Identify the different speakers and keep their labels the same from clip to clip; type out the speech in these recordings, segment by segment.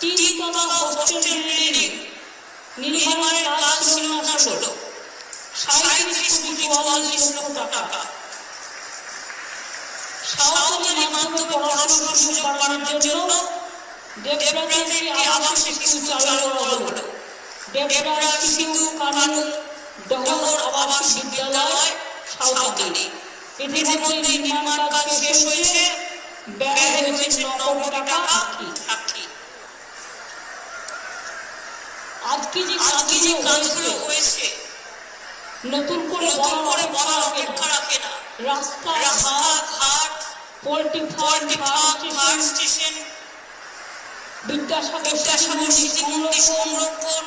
Speaker 1: তিনতলা hostel building. নির্মাণের কাজ না ষোলো। সাঁত্রিশ টাকা। সাঁওতালি সুযোগ বাড়ানোর জন্য দেবরাজের আবাসিক স্কুল চালু করা হলো। দেবরাজ সিন্ধু কানন ডহর আবাসিক বিদ্যালয় সাঁওতালি। ইতিমধ্যে নির্মাণ কাজ শেষ হয়েছে। ব্যয় হয়েছে ন টাকা আজকে যে
Speaker 2: আজকে যে
Speaker 1: কাজগুলো হয়েছে? নতুন করে
Speaker 2: নতুন করে বলার অপেক্ষা রাখে না।
Speaker 1: রাস্তা ঘাট poultry
Speaker 2: poultry
Speaker 1: farm station Vidyasagar
Speaker 2: Vidyasagar মন্দির সংরক্ষণ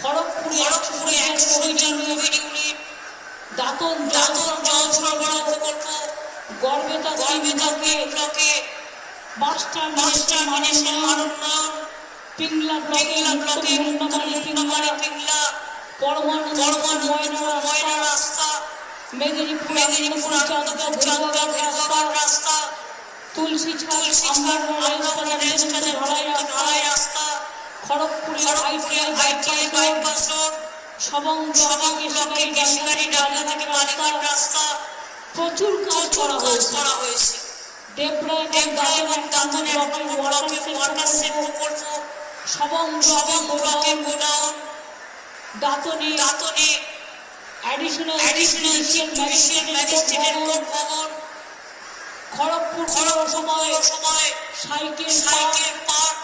Speaker 1: খড়গপুরে
Speaker 2: খড়গপুরে একশো জন কোভিড ইউনিট
Speaker 1: দাঁতন
Speaker 2: দাঁতন জল সরবরাহ প্রকল্প
Speaker 1: গড়বেতা
Speaker 2: তিন ব্লকে
Speaker 1: মাস্টার
Speaker 2: মাস্টার
Speaker 1: মানেশন
Speaker 2: মিনেশন মানন্নয়ন
Speaker 1: পিংলা ব্লকে
Speaker 2: ব্লকে
Speaker 1: মুন্ডামারি পিংলা পরমাণু
Speaker 2: পরমাণু
Speaker 1: ময়না রাস্তা মেদিনীপুর
Speaker 2: মেদিনীপুর আনন্দপুর রাস্তা
Speaker 1: তুলসী
Speaker 2: তুলসী রাস্তা
Speaker 1: খড়গপুরে
Speaker 2: খড়গপুরে ITI bypass road
Speaker 1: Sabang
Speaker 2: Sabang ব্লকে কেশিকারি ডাঙ্গা থেকে বালিঘাট রাস্তা
Speaker 1: প্রচুর কাজ করা হয়েছে। দেবরা
Speaker 2: দেবরা এবং দাঁতন এক নম্বর ব্লকে ওয়াটার সেট প্রকল্প?
Speaker 1: সবং
Speaker 2: সবং ব্লকে
Speaker 1: ব্লকে
Speaker 2: গোডাউন
Speaker 1: দাঁতনে
Speaker 2: দাঁতনে
Speaker 1: অ্যাডিশনাল
Speaker 2: অ্যাডিশনাল চিফ ম্যাজিস্ট্রেটের কোর্ট ভবন।
Speaker 1: খড়গপুর
Speaker 2: খড়গপুর
Speaker 1: সময়
Speaker 2: সময়
Speaker 1: cycle
Speaker 2: cycle park.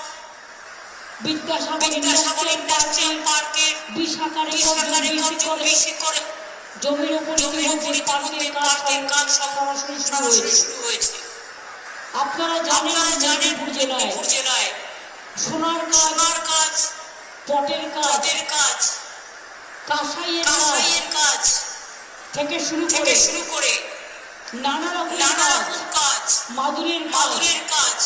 Speaker 1: Vidyasagar
Speaker 2: Vidyasagar
Speaker 1: industrial
Speaker 2: industrial পার্কে
Speaker 1: বিশাখা
Speaker 2: বিশাখা
Speaker 1: রেকর্ড
Speaker 2: রেকর্ড
Speaker 1: করে
Speaker 2: বেশি করে।
Speaker 1: জমির উপর
Speaker 2: জমির উপর
Speaker 1: পার্কের
Speaker 2: পার্কের কাজ
Speaker 1: সরাসরি শুরু হয়েছে। আপনারা জানেন
Speaker 2: জানেন
Speaker 1: জেলায়
Speaker 2: জেলায়
Speaker 1: সোনার কাজ
Speaker 2: সোনার কাজ
Speaker 1: পটের কাজ
Speaker 2: কাজ
Speaker 1: কাঁসাইয়ের কাজ
Speaker 2: কাঁসাইয়ের কাজ
Speaker 1: থেকে শুরু
Speaker 2: থেকে
Speaker 1: করে
Speaker 2: শুরু করে
Speaker 1: নানা রকম
Speaker 2: নানা রকম কাজ
Speaker 1: মাদুরের
Speaker 2: মাদুরের কাজ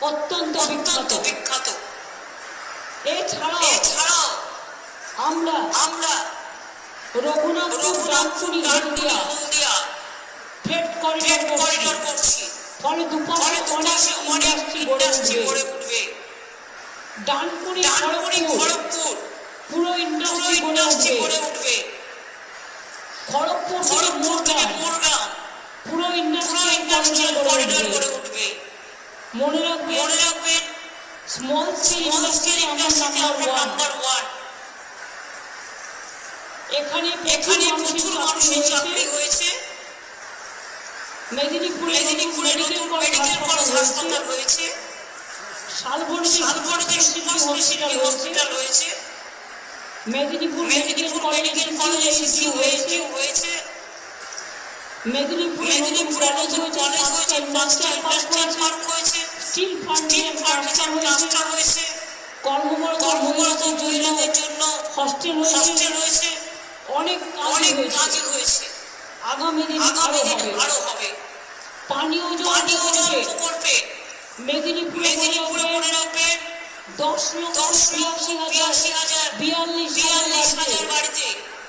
Speaker 1: অত্যন্ত
Speaker 2: অত্যন্ত
Speaker 1: বিখ্যাত। এছাড়াও
Speaker 2: এছাড়াও
Speaker 1: আমরা
Speaker 2: আমরা
Speaker 1: রঘুনাথপুর
Speaker 2: রঘুনাথপুর
Speaker 1: হলদিয়া
Speaker 2: ট্রেড
Speaker 1: করিডোর করছি। ফলে দুপাশে অনেক ইন্ডাস্ট্রি গড়ে উঠবে। ডানকুনি খড়গপুর। পুরো ইন্ডাস্ট্রি গড়ে উঠবে। খড়গপুর
Speaker 2: খড়গপুর থেকে
Speaker 1: মোরগ্রাম পুরো ইন্ডাস্ট্রিয়াল করিডোর গড়ে উঠবে। মনে রাখবেন
Speaker 2: মনে রাখবেন
Speaker 1: small scale
Speaker 2: scale
Speaker 1: industry number one এখানে
Speaker 2: এখানে প্রচুর মানুষের চাকরি
Speaker 1: হয়েছে। মেদিনীপুরে
Speaker 2: মেদিনীপুরে নতুন মেডিকেল কলেজ
Speaker 1: হাসপাতাল
Speaker 2: হাসপাতাল
Speaker 1: হয়েছে।
Speaker 2: সুপার স্পেশালিটি হসপিটাল হয়েছে
Speaker 1: মেদিনীপুর
Speaker 2: মেদিনীপুর মেডিকেল কলেজে সিসিউ হয়েছে হয়েছে।
Speaker 1: মেদিনীপুরে
Speaker 2: মেদিনীপুরে কলেজ হয়েছে ইন্ডাস্ট্রিয়াল পার্ক হয়েছে
Speaker 1: স্টিল ফার্নিচার
Speaker 2: ক্লাস্টার হয়েছে
Speaker 1: কর্মরত
Speaker 2: কর্মরত
Speaker 1: মহিলাদের জন্য হস্টেল হয়েছে
Speaker 2: হস্টেল হয়েছে।
Speaker 1: অনেক
Speaker 2: অনেক কাজই হয়েছে।
Speaker 1: আগামী দিনে
Speaker 2: আগামী
Speaker 1: হবে।
Speaker 2: আরও হবে।
Speaker 1: পানীয় জল প্রকল্পে
Speaker 2: প্রকল্পে
Speaker 1: মেদিনীপুরে
Speaker 2: মেদিনীপুরে মনে রাখবেন
Speaker 1: দশ লক্ষ বিরাশি হাজার বিয়াল্লিশ
Speaker 2: বিয়াল্লিশ
Speaker 1: হাজার
Speaker 2: বাড়িতে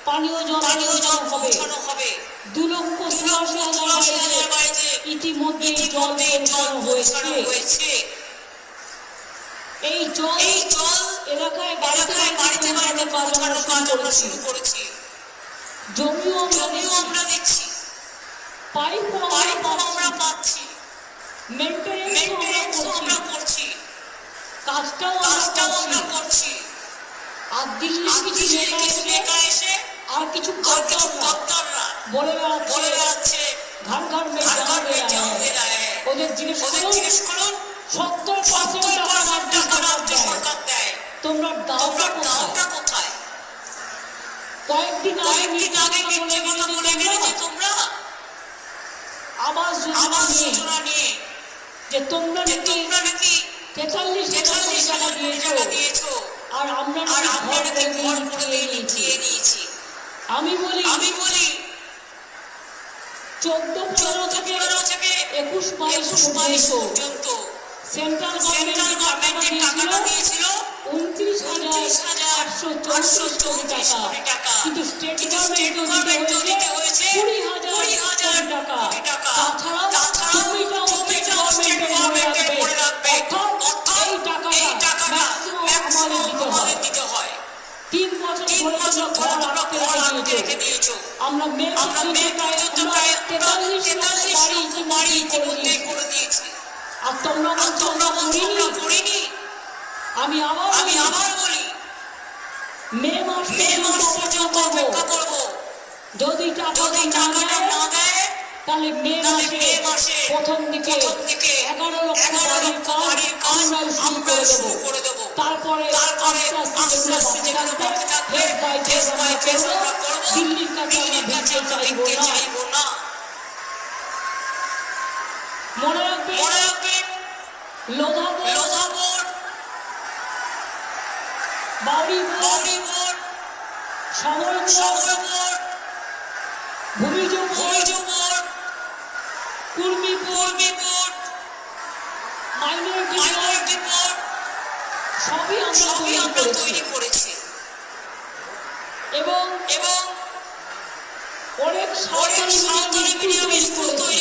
Speaker 1: পানীয় জল
Speaker 2: পানীয় জল পৌঁছানো হবে।
Speaker 1: দু লক্ষ চুরাশি হাজার
Speaker 2: বাড়িতে
Speaker 1: ইতিমধ্যে জল পৌঁছানো হয়েছে। এই জল
Speaker 2: এই জল
Speaker 1: এলাকায় বাড়িতে
Speaker 2: এলাকায় বাড়িতে বাড়িতে পৌঁছানোর কাজ আমরা শুরু করেছি।
Speaker 1: জমিও
Speaker 2: জমিও আমরা
Speaker 1: পাইপও
Speaker 2: পাইপও
Speaker 1: আমরা পাচ্ছি।
Speaker 2: পাচ্ছি
Speaker 1: মেনটেনেন্সও আমরা
Speaker 2: মেনটেনেন্সও আমরা
Speaker 1: করছি
Speaker 2: করছি
Speaker 1: কাজটাও আমরা করছি। আর দিল্লির কিছু নেতা এসে আর কিছু
Speaker 2: কর্তাররা
Speaker 1: বলে বেড়াচ্ছে। হ্যায়।
Speaker 2: হ্যায়।
Speaker 1: ওদের জিজ্ঞেস করুন সত্তর পার্সেন্ট টাকা রাজ্য সরকার দেয়। তোমরা দাওটা কোথায়? কয়েকদিন আগে
Speaker 2: কয়েকদিন আগে মিথ্যে কথা বলে গেলে যে তোমরা।
Speaker 1: আবাস যোজনা নিয়ে। যে তোমরা
Speaker 2: যে
Speaker 1: নাকি
Speaker 2: তোমরা নাকি
Speaker 1: তেতাল্লিশ টাকা দিয়েছ। আর আমরা
Speaker 2: আর আমরা
Speaker 1: ঘর আমি বলি
Speaker 2: আমি বলি
Speaker 1: চোদ্দ পনেরো থেকে
Speaker 2: থেকে
Speaker 1: একুশ বাইশ
Speaker 2: বাইশ
Speaker 1: পর্যন্ত সেন্ট্রাল
Speaker 2: সেন্ট্রাল
Speaker 1: গভর্নমেন্ট
Speaker 2: গভর্নমেন্ট
Speaker 1: টাকাটা দিয়েছিল উনত্রিশ হাজার আটশো চৌত্রিশ কোটি টাকা। কিন্তু স্টেট দিতে হয়েছে কুড়ি হাজার টাকা। তাছাড়া আমরা মে
Speaker 2: আমরা মে পর্যন্ত প্রায়
Speaker 1: তেতাল্লিশ
Speaker 2: তেতাল্লিশ লক্ষ বাড়ি ইতিমধ্যেই
Speaker 1: করে
Speaker 2: করে দিয়েছি।
Speaker 1: আর তোমরা
Speaker 2: আর তোমরা
Speaker 1: করিনি আমি আবার
Speaker 2: আমি আবার বলি
Speaker 1: মে মাস
Speaker 2: মে মাস পর্যন্ত অপেক্ষা
Speaker 1: করব।
Speaker 2: করব
Speaker 1: যদি টাকাটা
Speaker 2: যদি
Speaker 1: না দেয় তাহলে মে মাসে প্রথম দিকে এগারো লক্ষ বাড়ির কাজ
Speaker 2: বাড়ির কাজ
Speaker 1: আমরাই শুরু
Speaker 2: আমরা শুরু
Speaker 1: দেবো।
Speaker 2: করে দেবো।
Speaker 1: তারপরে
Speaker 2: তারপরে
Speaker 1: আস্তে আস্তে যেগুলো বাকি থাকবে ফেস বাই ফেস আমরা বাউরি
Speaker 2: বাউরি বোর্ড
Speaker 1: সমর
Speaker 2: শহর বোর্ড
Speaker 1: ভূমিজ
Speaker 2: বোর্ড
Speaker 1: কুর্মি
Speaker 2: কর্মী বোর্ড
Speaker 1: মাইনরিটি
Speaker 2: মাইনরিটি বোর্ড
Speaker 1: সবই আমরা
Speaker 2: সবই আমরা তৈরি করেছি।
Speaker 1: এবং
Speaker 2: এবং
Speaker 1: অনেক
Speaker 2: অনেক
Speaker 1: মিডিয়াম
Speaker 2: স্কুল তৈরি